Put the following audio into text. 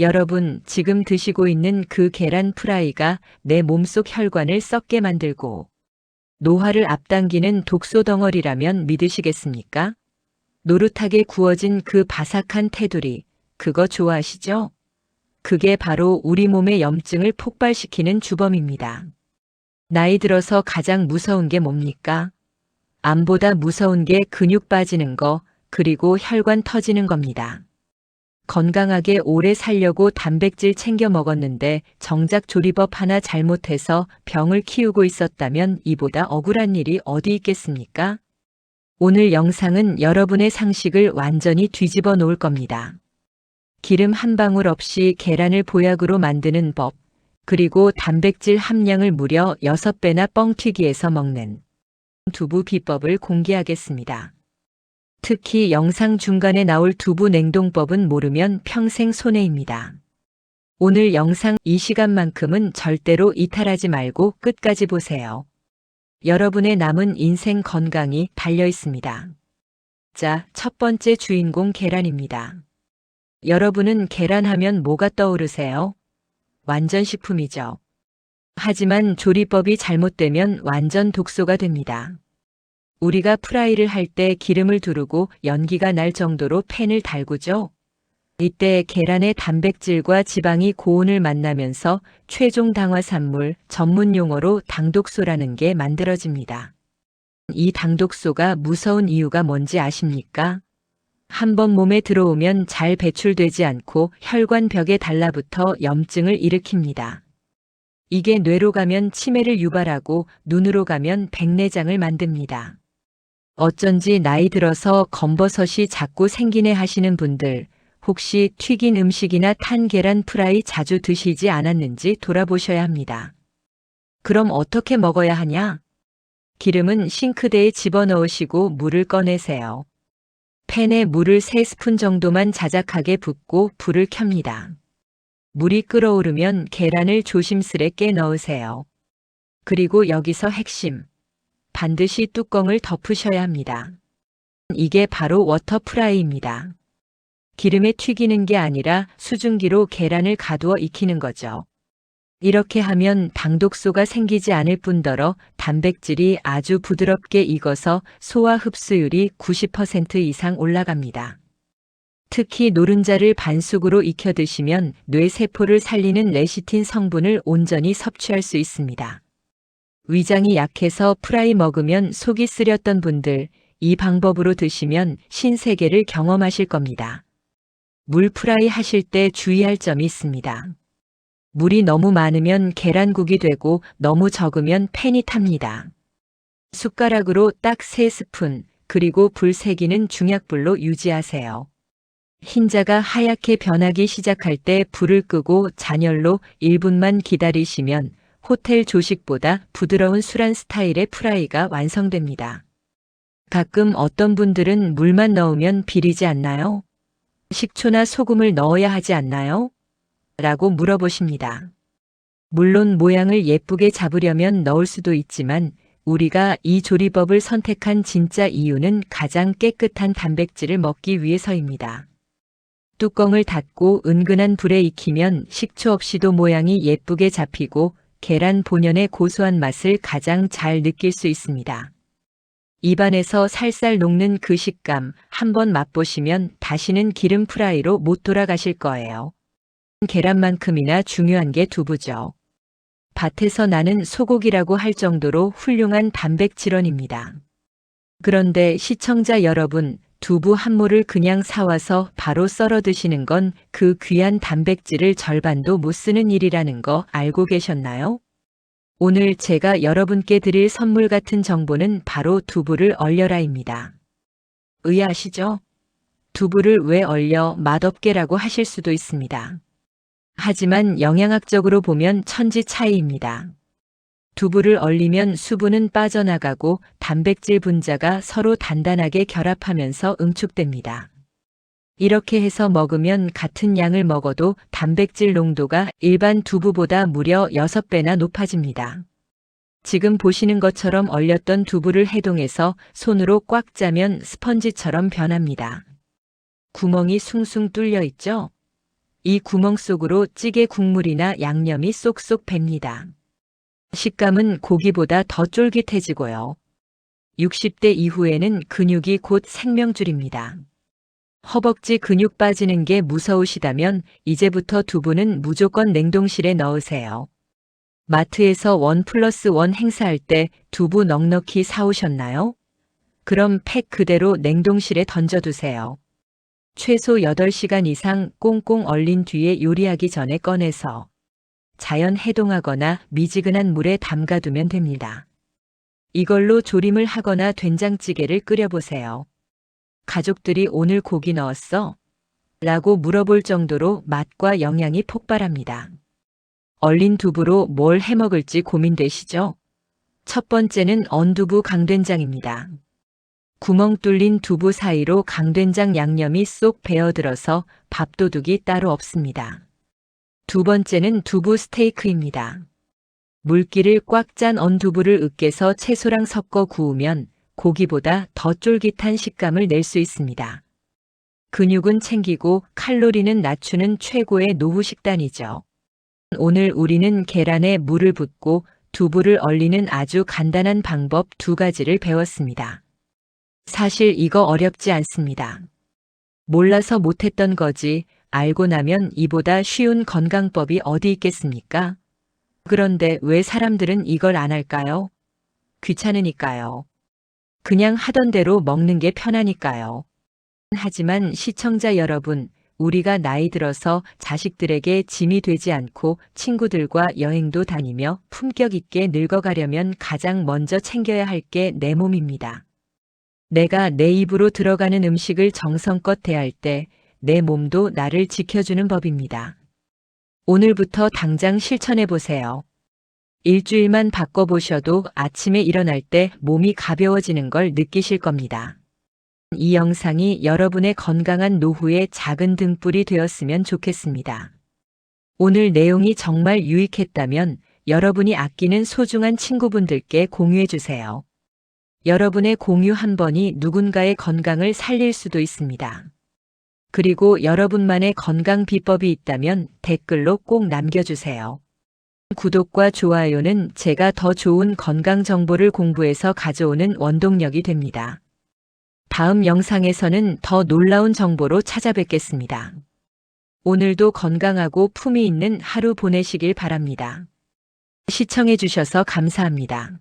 여러분, 지금 드시고 있는 그 계란 프라이가 내 몸속 혈관을 썩게 만들고 노화를 앞당기는 독소 덩어리라면 믿으시겠습니까? 노릇하게 구워진 그 바삭한 테두리, 그거 좋아하시죠? 그게 바로 우리 몸의 염증을 폭발시키는 주범입니다. 나이 들어서 가장 무서운 게 뭡니까? 암보다 무서운 게 근육 빠지는 거, 그리고 혈관 터지는 겁니다. 건강하게 오래 살려고 단백질 챙겨 먹었는데 정작 조리법 하나 잘못해서 병을 키우고 있었다면 이보다 억울한 일이 어디 있겠습니까? 오늘 영상은 여러분의 상식을 완전히 뒤집어 놓을 겁니다. 기름 한 방울 없이 계란을 보약으로 만드는 법, 그리고 단백질 함량을 무려 6배나 뻥튀기해서 먹는 두부 비법을 공개하겠습니다. 특히 영상 중간에 나올 두부 냉동법은 모르면 평생 손해입니다. 오늘 영상 이 시간만큼은 절대로 이탈하지 말고 끝까지 보세요. 여러분의 남은 인생 건강이 달려 있습니다. 자, 첫 번째 주인공 계란입니다. 여러분은 계란하면 뭐가 떠오르세요? 완전 식품이죠. 하지만 조리법이 잘못되면 완전 독소가 됩니다. 우리가 프라이를 할 때 기름을 두르고 연기가 날 정도로 팬을 달구죠. 이때 계란의 단백질과 지방이 고온을 만나면서 최종 당화산물 전문 용어로 당독소라는 게 만들어집니다. 이 당독소가 무서운 이유가 뭔지 아십니까? 한번 몸에 들어오면 잘 배출되지 않고 혈관 벽에 달라붙어 염증을 일으킵니다. 이게 뇌로 가면 치매를 유발하고 눈으로 가면 백내장을 만듭니다. 어쩐지 나이 들어서 검버섯이 자꾸 생기네 하시는 분들, 혹시 튀긴 음식이나 탄 계란 프라이 자주 드시지 않았는지 돌아보셔야 합니다. 그럼 어떻게 먹어야 하냐? 기름은 싱크대에 집어넣으시고 물을 꺼내세요. 팬에 물을 3스푼 정도만 자작하게 붓고 불을 켭니다. 물이 끓어오르면 계란을 조심스레 깨 넣으세요. 그리고 여기서 핵심. 반드시 뚜껑을 덮으셔야 합니다. 이게 바로 워터프라이입니다. 기름에 튀기는 게 아니라 수증기로 계란을 가두어 익히는 거죠. 이렇게 하면 당독소가 생기지 않을 뿐더러 단백질이 아주 부드럽게 익어서 소화 흡수율이 90% 이상 올라갑니다. 특히 노른자를 반숙으로 익혀 드시면 뇌세포를 살리는 레시틴 성분을 온전히 섭취할 수 있습니다. 위장이 약해서 프라이 먹으면 속이 쓰렸던 분들, 이 방법으로 드시면 신세계를 경험하실 겁니다. 물 프라이 하실 때 주의할 점이 있습니다. 물이 너무 많으면 계란국이 되고 너무 적으면 팬이 탑니다. 숟가락으로 딱 3스푼, 그리고 불 세기는 중약불로 유지하세요. 흰자가 하얗게 변하기 시작할 때 불을 끄고 잔열로 1분만 기다리시면 호텔 조식보다 부드러운 술안 스타일의 프라이가 완성됩니다. 가끔 어떤 분들은 물만 넣으면 비리지 않나요? 식초나 소금을 넣어야 하지 않나요? 라고 물어보십니다. 물론 모양을 예쁘게 잡으려면 넣을 수도 있지만 우리가 이 조리법을 선택한 진짜 이유는 가장 깨끗한 단백질을 먹기 위해서입니다. 뚜껑을 닫고 은근한 불에 익히면 식초 없이도 모양이 예쁘게 잡히고 계란 본연의 고소한 맛을 가장 잘 느낄 수 있습니다. 입안에서 살살 녹는 그 식감 한번 맛보시면 다시는 기름 프라이로 못 돌아가실 거예요. 계란만큼이나 중요한 게 두부죠. 밭에서 나는 소고기라고 할 정도로 훌륭한 단백질원입니다. 그런데 시청자 여러분, 두부 한 모를 그냥 사와서 바로 썰어 드시는 건 그 귀한 단백질을 절반도 못 쓰는 일이라는 거 알고 계셨나요? 오늘 제가 여러분께 드릴 선물 같은 정보는 바로 두부를 얼려라입니다. 의아하시죠? 두부를 왜 얼려 맛없게라고 하실 수도 있습니다. 하지만 영양학적으로 보면 천지 차이입니다. 두부를 얼리면 수분은 빠져나가고 단백질 분자가 서로 단단하게 결합하면서 응축됩니다. 이렇게 해서 먹으면 같은 양을 먹어도 단백질 농도가 일반 두부보다 무려 6배나 높아집니다. 지금 보시는 것처럼 얼렸던 두부를 해동해서 손으로 꽉 짜면 스펀지처럼 변합니다. 구멍이 숭숭 뚫려 있죠? 이 구멍 속으로 찌개 국물이나 양념이 쏙쏙 뱄니다. 식감은 고기보다 더 쫄깃해지고요. 60대 이후에는 근육이 곧 생명줄입니다. 허벅지 근육 빠지는 게 무서우시다면 이제부터 두부는 무조건 냉동실에 넣으세요. 마트에서 원 플러스 원 행사할 때 두부 넉넉히 사오셨나요? 그럼 팩 그대로 냉동실에 던져두세요. 최소 8시간 이상 꽁꽁 얼린 뒤에 요리하기 전에 꺼내서 자연 해동하거나 미지근한 물에 담가두면 됩니다. 이걸로 조림을 하거나 된장찌개를 끓여보세요. 가족들이 오늘 고기 넣었어? 라고 물어볼 정도로 맛과 영양이 폭발합니다. 얼린 두부로 뭘 해먹을지 고민되시죠? 첫 번째는 언두부 강된장입니다. 구멍 뚫린 두부 사이로 강된장 양념이 쏙 배어들어서 밥도둑이 따로 없습니다. 두 번째는 두부 스테이크입니다. 물기를 꽉 짠 언두부를 으깨서 채소랑 섞어 구우면 고기보다 더 쫄깃한 식감을 낼 수 있습니다. 근육은 챙기고 칼로리는 낮추는 최고의 노후 식단이죠. 오늘 우리는 계란에 물을 붓고 두부를 얼리는 아주 간단한 방법 두 가지를 배웠습니다. 사실 이거 어렵지 않습니다. 몰라서 못했던 거지 알고 나면 이보다 쉬운 건강법이 어디 있겠습니까? 그런데 왜 사람들은 이걸 안 할까요? 귀찮으니까요. 그냥 하던 대로 먹는 게 편하니까요. 하지만 시청자 여러분, 우리가 나이 들어서 자식들에게 짐이 되지 않고 친구들과 여행도 다니며 품격 있게 늙어가려면 가장 먼저 챙겨야 할 게 내 몸입니다. 내가 내 입으로 들어가는 음식을 정성껏 대할 때 내 몸도 나를 지켜주는 법입니다. 오늘부터 당장 실천해 보세요. 일주일만 바꿔보셔도 아침에 일어날 때 몸이 가벼워지는 걸 느끼실 겁니다. 이 영상이 여러분의 건강한 노후의 작은 등불이 되었으면 좋겠습니다. 오늘 내용이 정말 유익했다면 여러분이 아끼는 소중한 친구분들께 공유해 주세요. 여러분의 공유 한 번이 누군가의 건강을 살릴 수도 있습니다. 그리고 여러분만의 건강 비법이 있다면 댓글로 꼭 남겨주세요. 구독과 좋아요는 제가 더 좋은 건강 정보를 공부해서 가져오는 원동력이 됩니다. 다음 영상에서는 더 놀라운 정보로 찾아뵙겠습니다. 오늘도 건강하고 품위 있는 하루 보내시길 바랍니다. 시청해주셔서 감사합니다.